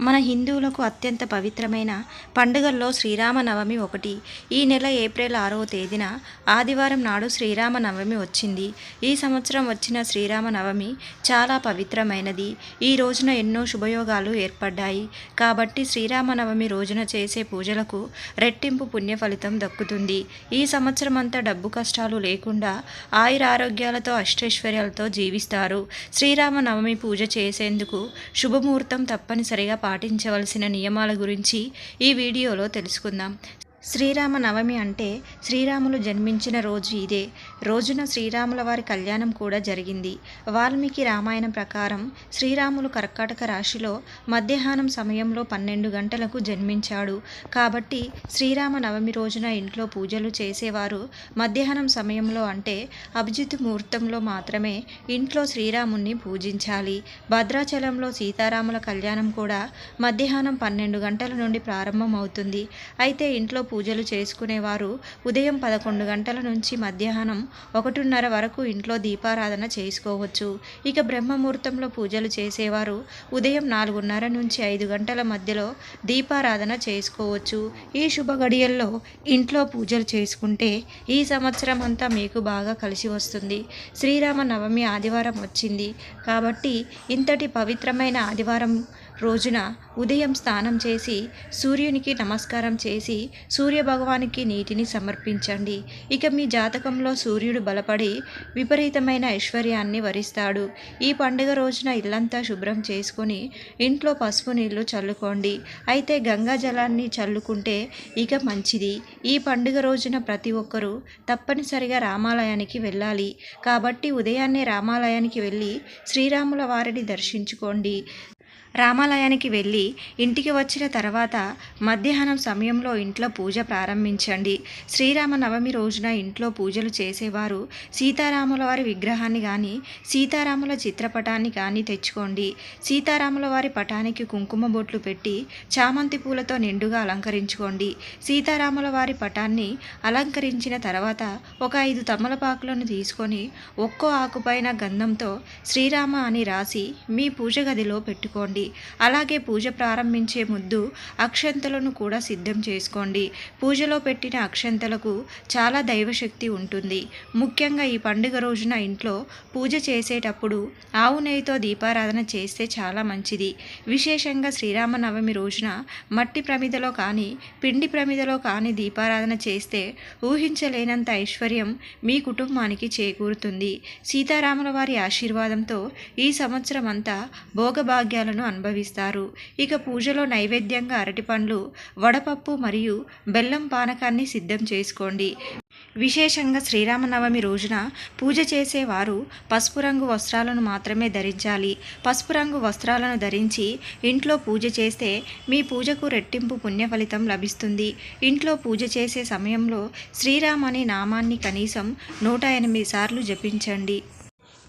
మన హిందువులకు అత్యంత పవిత్రమైన పండుగల్లో శ్రీరామనవమి ఒకటి. ఈ నెల ఏప్రిల్ ఆరవ తేదీన ఆదివారం నాడు శ్రీరామనవమి వచ్చింది. ఈ సంవత్సరం వచ్చిన శ్రీరామనవమి చాలా పవిత్రమైనది. ఈ రోజున ఎన్నో శుభయోగాలు ఏర్పడ్డాయి. కాబట్టి శ్రీరామనవమి రోజున చేసే పూజలకు రెట్టింపు పుణ్య ఫలితం దక్కుతుంది. ఈ సంవత్సరం అంతా డబ్బు కష్టాలు లేకుండా ఆయురారోగ్యాలతో అష్టైశ్వర్యాలతో జీవిస్తారు. శ్రీరామనవమి పూజ చేసేందుకు శుభముహూర్తం తప్పనిసరిగా పాటించవలసిన నియమాల గురించి ఈ వీడియోలో తెలుసుకుందాం. శ్రీరామ నవమి అంటే శ్రీరాములు జన్మించిన రోజు ఇదే. రోజున శ్రీరాముల వారి కళ్యాణం కూడా జరిగింది. వాల్మీకి రామాయణం ప్రకారం శ్రీరాములు కర్కాటక రాశిలో మధ్యాహ్నం సమయంలో పన్నెండు గంటలకు జన్మించాడు. కాబట్టి శ్రీరామ నవమి రోజున ఇంట్లో పూజలు చేసేవారు మధ్యాహ్నం సమయంలో అంటే అభిజిత్ ముహూర్తంలో మాత్రమే ఇంట్లో శ్రీరాముణ్ణి పూజించాలి. భద్రాచలంలో సీతారాముల కళ్యాణం కూడా మధ్యాహ్నం పన్నెండు గంటల నుండి ప్రారంభమవుతుంది. అయితే ఇంట్లో పూజలు చేసుకునేవారు ఉదయం పదకొండు గంటల నుంచి మధ్యాహ్నం ఒకటిన్నర వరకు ఇంట్లో దీపారాధన చేసుకోవచ్చు. ఇక బ్రహ్మముహూర్తంలో పూజలు చేసేవారు ఉదయం నాలుగున్నర నుంచి ఐదు గంటల మధ్యలో దీపారాధన చేసుకోవచ్చు. ఈ శుభ గడియల్లో ఇంట్లో పూజలు చేసుకుంటే ఈ సంవత్సరం అంతా మీకు బాగా కలిసి వస్తుంది. శ్రీరామ నవమి ఆదివారం వచ్చింది. కాబట్టి ఇంతటి పవిత్రమైన ఆదివారం రోజున ఉదయం స్నానం చేసి సూర్యునికి నమస్కారం చేసి సూర్య భగవానికి నీటిని సమర్పించండి. ఇక మీ జాతకంలో సూర్యుడు బలపడి విపరీతమైన ఐశ్వర్యాన్ని వరిస్తాడు. ఈ పండుగ రోజున ఇల్లంతా శుభ్రం చేసుకొని ఇంట్లో పసుపు నీళ్ళు చల్లుకోండి. అయితే గంగా జలాన్ని చల్లుకుంటే ఇక మంచిది. ఈ పండుగ రోజున ప్రతి ఒక్కరూ తప్పనిసరిగా రామాలయానికి వెళ్ళాలి. కాబట్టి ఉదయాన్నే రామాలయానికి వెళ్ళి శ్రీరాముల వారిని దర్శించుకోండి. రామాలయానికి వెళ్ళి ఇంటికి వచ్చిన తర్వాత మధ్యాహ్నం సమయంలో ఇంట్లో పూజ ప్రారంభించండి. శ్రీరామ నవమి రోజున ఇంట్లో పూజలు చేసేవారు సీతారాముల వారి విగ్రహాన్ని కానీ సీతారాముల చిత్రపటాన్ని కానీ తెచ్చుకోండి. సీతారాముల వారి పటానికి కుంకుమ బొట్లు పెట్టి చామంతి పూలతో నిండుగా అలంకరించుకోండి. సీతారాముల వారి పటాన్ని అలంకరించిన తర్వాత ఒక ఐదు తమలపాకులను తీసుకొని ఒక్కో ఆకుపైన గంధంతో శ్రీరామ అని రాసి మీ పూజ గదిలో పెట్టుకోండి. అలాగే పూజ ప్రారంభించే ముందు అక్షంతలను కూడా సిద్ధం చేసుకోండి. పూజలో పెట్టిన అక్షంతలకు చాలా దైవశక్తి ఉంటుంది. ముఖ్యంగా ఈ పండుగ రోజున ఇంట్లో పూజ చేసేటప్పుడు ఆవు నెయ్యితో దీపారాధన చేస్తే చాలా మంచిది. విశేషంగా శ్రీరామనవమి రోజున మట్టి ప్రమిదలో కానీ పిండి ప్రమిదలో కానీ దీపారాధన చేస్తే ఊహించలేనంత ఐశ్వర్యం మీ కుటుంబానికి చేకూరుతుంది. సీతారాముల వారి ఆశీర్వాదంతో ఈ సంవత్సరం అంతా భోగభాగ్యాలను అనుభవిస్తారు. ఇక పూజలో నైవేద్యంగా అరటిపండ్లు వడపప్పు మరియు బెల్లం పానకాన్ని సిద్ధం చేసుకోండి. విశేషంగా శ్రీరామనవమి రోజున పూజ చేసేవారు పసుపు రంగు వస్త్రాలను మాత్రమే ధరించాలి. పసుపు రంగు వస్త్రాలను ధరించి ఇంట్లో పూజ చేస్తే మీ పూజకు రెట్టింపు పుణ్య ఫలితం లభిస్తుంది. ఇంట్లో పూజ చేసే సమయంలో శ్రీరామ్ అనే నామాన్ని కనీసం నూట ఎనిమిది సార్లు జపించండి.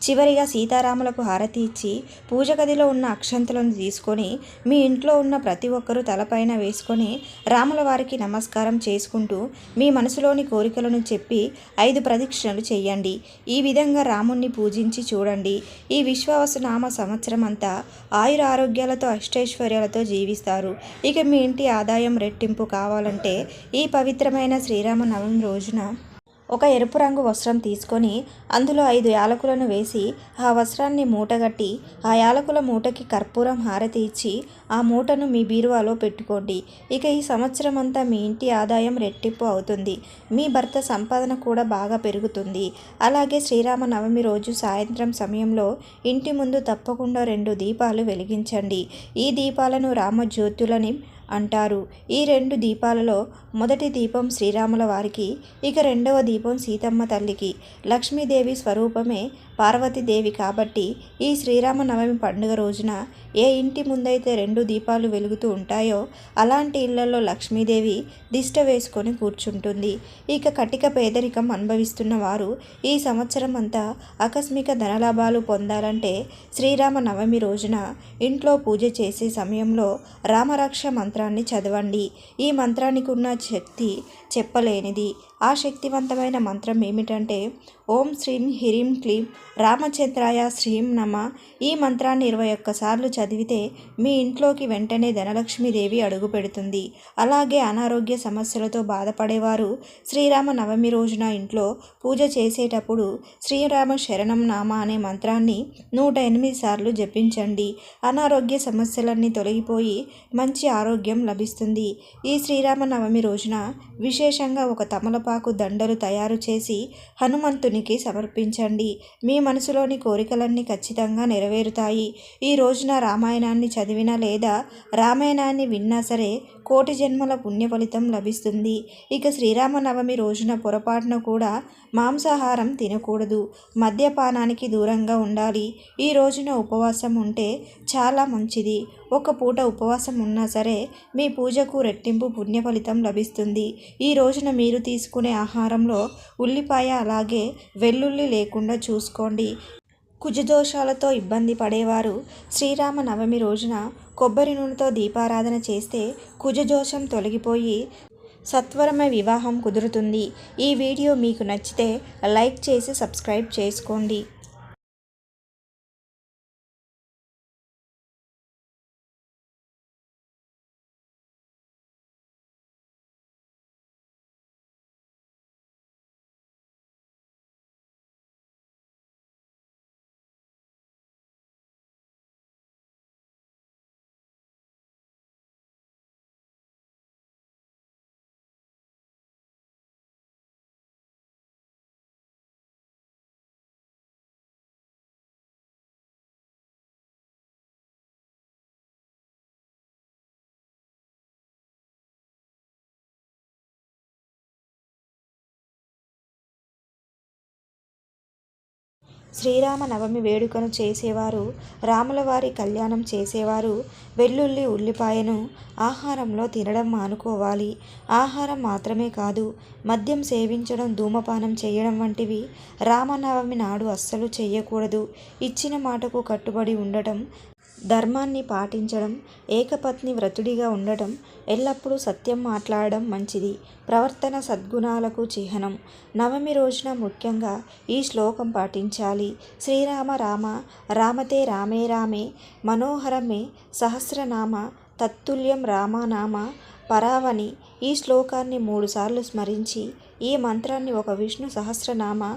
చివరిగా సీతారాములకు హారతి ఇచ్చి పూజ గదిలో ఉన్న అక్షంతలను తీసుకొని మీ ఇంట్లో ఉన్న ప్రతి ఒక్కరూ తలపైన వేసుకొని రాముల వారికి నమస్కారం చేసుకుంటూ మీ మనసులోని కోరికలను చెప్పి ఐదు ప్రదక్షిణలు చేయండి ఈ విధంగా రాముణ్ణి పూజించి చూడండి. ఈ విశ్వావసనామ సంవత్సరం అంతా ఆయుర ఆరోగ్యాలతో అష్టైశ్వర్యాలతో జీవిస్తారు. ఇక మీ ఇంటి ఆదాయం రెట్టింపు కావాలంటే ఈ పవిత్రమైన శ్రీరామనవమి రోజున ఒక ఎరుపు రంగు వస్త్రం తీసుకొని అందులో ఐదు యాలకులను వేసి ఆ వస్త్రాన్ని మూటగట్టి ఆ యాలకుల మూటకి కర్పూరం హారతి ఇచ్చి ఆ మూటను మీ బీరువాలో పెట్టుకోండి. ఇక ఈ సంవత్సరం అంతా మీ ఇంటి ఆదాయం రెట్టింపు అవుతుంది. మీ భర్త సంపాదన కూడా బాగా పెరుగుతుంది. అలాగే శ్రీరామ నవమి రోజు సాయంత్రం సమయంలో ఇంటి ముందు తప్పకుండా రెండు దీపాలు వెలిగించండి. ఈ దీపాలను రామజ్యోతులని అంటారు. ఈ రెండు దీపాలలో మొదటి దీపం శ్రీరాముల వారికి ఇక రెండవ దీపం సీతమ్మ తల్లికి. లక్ష్మీదేవి స్వరూపమే పార్వతీదేవి కాబట్టి ఈ శ్రీరామనవమి పండుగ రోజున ఏ ఇంటి ముందైతే రెండు దీపాలు వెలుగుతూ ఉంటాయో అలాంటి ఇళ్ళలో లక్ష్మీదేవి దిష్ట వేసుకొని కూర్చుంటుంది. ఇక కటిక పేదరికం అనుభవిస్తున్న వారు ఈ సంవత్సరం అంతా ఆకస్మిక ధనలాభాలు పొందాలంటే శ్రీరామ నవమి రోజున ఇంట్లో పూజ చేసే సమయంలో రామరక్ష మంత్రాన్ని చదవండి. ఈ మంత్రానికి ఉన్న శక్తి చెప్పలేనిది. ఆ శక్తివంతమైన మంత్రం ఏమిటంటే ఓం శ్రీం హ్రీం క్లీం రామచంద్రాయ శ్రీం నమ. ఈ మంత్రాన్ని ఇరవై ఒక్కసార్లు చదివితే మీ ఇంట్లోకి వెంటనే ధనలక్ష్మీదేవి అడుగు పెడుతుంది. అలాగే అనారోగ్య సమస్యలతో బాధపడేవారు శ్రీరామ నవమి రోజున ఇంట్లో పూజ చేసేటప్పుడు శ్రీరామ శరణం నామ అనే మంత్రాన్ని నూట ఎనిమిది సార్లు జపించండి. అనారోగ్య సమస్యలన్నీ తొలగిపోయి మంచి ఆరోగ్యం లభిస్తుంది. ఈ శ్రీరామ నవమి రోజున విశేషంగా ఒక తమలపాకు దండలు తయారు చేసి హనుమంతునికి సమర్పించండి. మీ మనసులోని కోరికలన్నీ ఖచ్చితంగా నెరవేరుతాయి. ఈ రోజున రామాయణాన్ని చదివినా లేదా రామాయణాన్ని విన్నా సరే కోటి జన్మల పుణ్య ఫలితం లభిస్తుంది. ఇక శ్రీరామనవమి రోజున పొరపాటున కూడా మాంసాహారం తినకూడదు. మద్యపానానికి దూరంగా ఉండాలి. ఈ రోజున ఉపవాసం ఉంటే చాలా మంచిది. ఒక పూట ఉపవాసం ఉన్నా సరే మీ పూజకు రెట్టింపు పుణ్య ఫలితం లభిస్తుంది. ఈ రోజున మీరు తీసుకునే ఆహారంలో ఉల్లిపాయ అలాగే వెల్లుల్లి లేకుండా చూసుకోండి. కుజదోషాలతో ఇబ్బంది పడేవారు. శ్రీరామ నవమి రోజున కొబ్బరి నూనెతో దీపారాధన చేస్తే కుజదోషం తొలగిపోయి సత్వరమే వివాహం కుదురుతుంది. ఈ వీడియో మీకు నచ్చితే లైక్ చేసి సబ్స్క్రైబ్ చేసుకోండి. శ్రీరామ నవమి వేడుకను చేసేవారు రాములవారి కళ్యాణం చేసేవారు వెల్లుల్లి ఉల్లిపాయను ఆహారంలో తినడం మానుకోవాలి. ఆహారం మాత్రమే కాదు మద్యం సేవించడం ధూమపానం చేయడం వంటివి రామనవమి నాడు అస్సలు చేయకూడదు. ఇచ్చిన మాటకు కట్టుబడి ఉండటం ధర్మాన్ని పాటించడం ఏకపత్ని వ్రతుడిగా ఉండటం ఎల్లప్పుడూ సత్యం మాట్లాడడం మంచిది. ప్రవర్తన సద్గుణాలకు చిహ్నం. నవమి రోజున ముఖ్యంగా ఈ శ్లోకం పాటించాలి. శ్రీరామ రామ రామతే రామే రామే మనోహరమే సహస్రనామ తత్తుల్యం రామనామ పరావని ఈ శ్లోకాన్ని మూడుసార్లు స్మరించి ఈ మంత్రాన్ని ఒక విష్ణు సహస్రనామ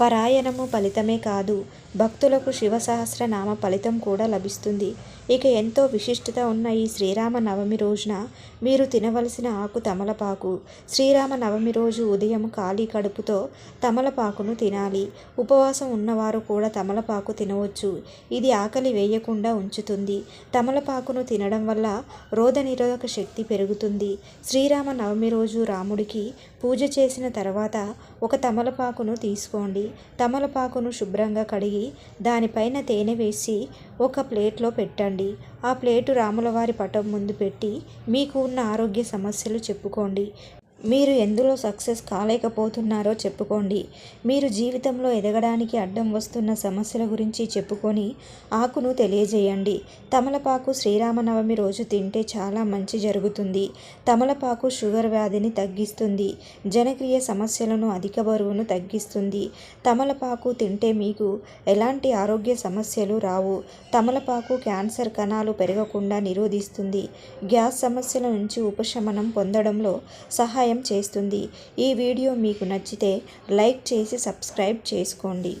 పరాయణము ఫలితమే కాదు. భక్తులకు శివ సహస్రనామ ఫలితం కూడా లభిస్తుంది. ఇక ఎంతో విశిష్టత ఉన్న ఈ శ్రీరామ నవమి రోజున మీరు తినవలసిన ఆకు తమలపాకు. శ్రీరామ నవమి రోజు ఉదయం ఖాళీ కడుపుతో తమలపాకును తినాలి. ఉపవాసం ఉన్నవారు కూడా తమలపాకు తినవచ్చు. ఇది ఆకలి వేయకుండా ఉంచుతుంది. తమలపాకును తినడం వల్ల రోధ నిరోధక శక్తి పెరుగుతుంది. శ్రీరామ నవమి రోజు రాముడికి పూజ చేసిన తర్వాత ఒక తమలపాకును తీసుకోండి. తమలపాకును శుభ్రంగా కడిగి కడిగి దానిపైన తేనె వేసి ఒక ప్లేట్లో పెట్టండి. ఆ ప్లేటు రాములవారి పటం ముందు పెట్టి మీకు ఉన్న ఆరోగ్య సమస్యలు చెప్పుకోండి. మీరు ఎందులో సక్సెస్ కాలేకపోతున్నారో చెప్పుకోండి. మీరు జీవితంలో ఎదగడానికి అడ్డం వస్తున్న సమస్యల గురించి చెప్పుకొని ఆకును తెలియజేయండి. తమలపాకు శ్రీరామనవమి రోజు తింటే చాలా మంచి జరుగుతుంది. తమలపాకు షుగర్ వ్యాధిని తగ్గిస్తుంది. జనక్రియ సమస్యలను అధిక బరువును తగ్గిస్తుంది. తమలపాకు తింటే మీకు ఎలాంటి ఆరోగ్య సమస్యలు రావు. తమలపాకు క్యాన్సర్ కణాలు పెరగకుండా నిరోధిస్తుంది. గ్యాస్ సమస్యల నుంచి ఉపశమనం పొందడంలో సహాయ సహాయం చేస్తుంది. ఈ వీడియో మీకు నచ్చితే లైక్ చేసి సబ్స్క్రైబ్ చేసుకోండి.